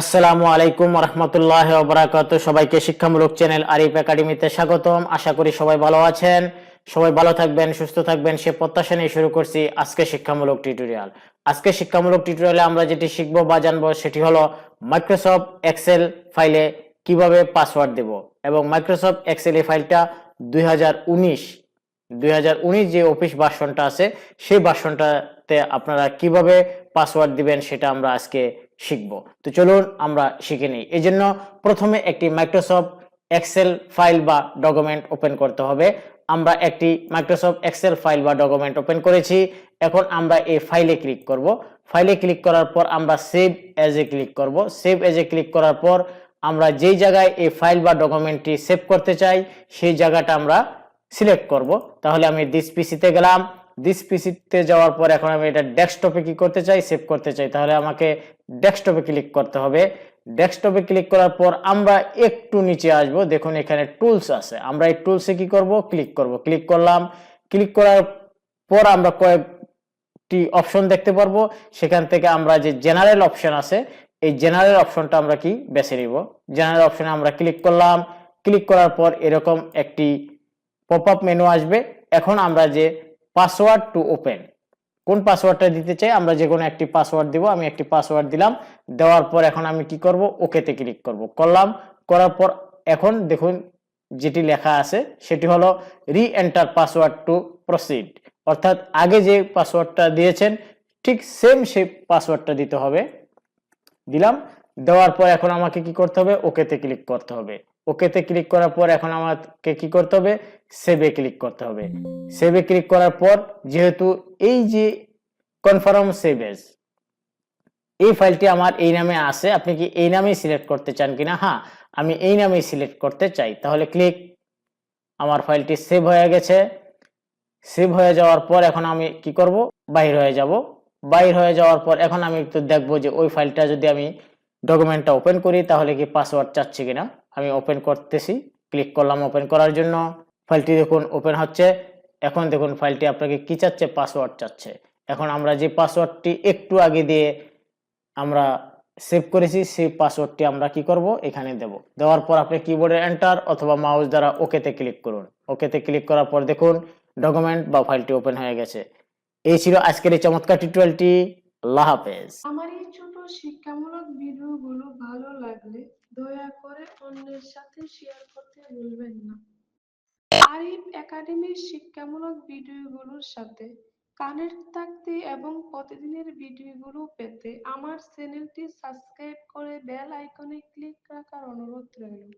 আসসালামু আলাইকুম রহমতুল্লাহ বরাকাত সবাইকে শিক্ষামূলক চ্যানেল আরিফ একাডেমিতে স্বাগতম। আশা করি সবাই ভালো আছেন, সবাই ভালো থাকবেন, সুস্থ থাকবেন, সে প্রত্যাশা নিয়ে শুরু করছি আজকে শিক্ষামূলক টিউটোরিয়াল। আজকে শিক্ষামূলক টিউটোরিয়ালে আমরা যেটি শিখব বা জানব সেটি হলো মাইক্রোসফট এক্সেল ফাইলে কীভাবে পাসওয়ার্ড দেব এবং মাইক্রোসফট এক্সেল এই ফাইলটা দুই হাজার দুই যে অফিস ভার্সনটা আছে, সেই ভার্সনটাতে আপনারা কীভাবে পাসওয়ার্ড দিবেন সেটা আমরা আজকে শিখব। তো চলুন আমরা শিখে নিই। এই জন্য প্রথমে একটি মাইক্রোসফট এক্সেল ফাইল বা ডকুমেন্ট ওপেন করতে হবে। আমরা একটি মাইক্রোসফট এক্সেল ফাইল বা ডকুমেন্ট ওপেন করেছি। এখন আমরা এই ফাইলে ক্লিক করব। ফাইলে ক্লিক করার পর আমরা সেভ এজ এ ক্লিক করব। সেভ এজ এ ক্লিক করার পর আমরা যেই জায়গায় এই ফাইল বা ডকুমেন্টটি সেভ করতে চাই, সেই জায়গাটা আমরা সিলেক্ট করব। তাহলে আমি দিস পিসিতে গেলাম। দিস পিসিতে যাওয়ার পর এখন আমি এটা ডেস্কটপে কি করতে চাই সেভ করতে চাই, তাহলে আমাকে ডেস্কটপে ক্লিক করতে হবে। ডেস্কটপে ক্লিক করার পর আমরা একটু নিচে আসব, দেখুন এখানে টুলস আছে। আমরা এই টুলসে কি করব? ক্লিক করব। ক্লিক করলাম। ক্লিক করার পর আমরা কয়েকটি অপশন দেখতে পারব। সেখান থেকে আমরা যে জেনারেল অপশন আছে, এই জেনারেল অপশনটা আমরা কি? বেছে নিব। জেনারেল অপশনে আমরা ক্লিক করলাম। ক্লিক করার পর এরকম একটি পপ আপ মেনু আসবে। এখন আমরা যে পাসওয়ার্ড টু ওপেন কোন পাসওয়ার্ডটা দিতে চাই? আমরা যে কোনো একটি পাসওয়ার্ড দিব, আমি একটি পাসওয়ার্ড দিলাম। দেওয়ার পর এখন আমি কি করব? ওকেতে ক্লিক করব। করলাম। করার পর এখন দেখুন যেটি লেখা আছে, সেটি হলো রি এন্টার পাসওয়ার্ড টু প্রসিড অর্থাৎ আগে যে পাসওয়ার্ডটা দিয়েছেন, ঠিক সেম সেই পাসওয়ার্ডটা দিতে হবে। দিলাম। দেওয়ার পর এখন আমাকে কি করতে হবে? ওকেতে ক্লিক করতে হবে। ওকেতে ক্লিক করার পর এখন আমাকে কি করতে হবে? সেভে ক্লিক করতে হবে। সেভে ক্লিক করার পর যেহেতু এই যে কনফার্ম সেভ এজ এই ফাইলটি আমার এই নামে আছে, আপনি কি এই নামেই সিলেক্ট করতে চান কিনা? হ্যাঁ আমি এই নামেই সিলেক্ট করতে চাই। তাহলে ক্লিক আমার ফাইলটি সেভ হয়ে গেছে। সেভ হয়ে যাওয়ার পর এখন আমি কি করব? বাইর হয়ে যাব। বাইর হয়ে যাওয়ার পর এখন আমি একটু দেখব যে ওই ফাইলটা যদি আমি ডকুমেন্টটা ওপেন করি, তাহলে কি পাসওয়ার্ড চাচ্ছে কিনা? আমি ওপেন করতেছি। ক্লিক করলাম ওপেন করার জন্য। ফাইলটি দেখুন ওপেন হচ্ছে। এখন দেখুন ফাইলটি আপনাকে কি চাচ্ছে? পাসওয়ার্ড চাচ্ছে। এখন আমরা যে পাসওয়ার্ডটি একটু আগে দিয়ে আমরা সেভ করেছি, সেই পাসওয়ার্ডটি আমরা কি করব? এখানে দেব। দেওয়ার পর আপনি কিবোর্ডে এন্টার অথবা মাউস দ্বারা ওকেতে ক্লিক করুন। ওকেতে ক্লিক করার পর দেখুন ডকুমেন্ট বা ফাইলটি ওপেন হয়ে গেছে। এই ছিল আজকের এই চমৎকার টিউটোরিয়ালটি আল্লাহ হাফেজ। আমার এই ছোট শিক্ষামূলক ভিডিওগুলো ভালো লাগলে দয়া করে অন্যের সাথে শেয়ার করতে ভুলবেন না। আরিফ একাডেমির শিক্ষামূলক ভিডিওগুলোর সাথে কানেক্ট থাকতে এবং প্রতিদিনের ভিডিওগুলো পেতে আমার চ্যানেলটি সাবস্ক্রাইব করে বেল আইকনে ক্লিক রাখার অনুরোধ রইল।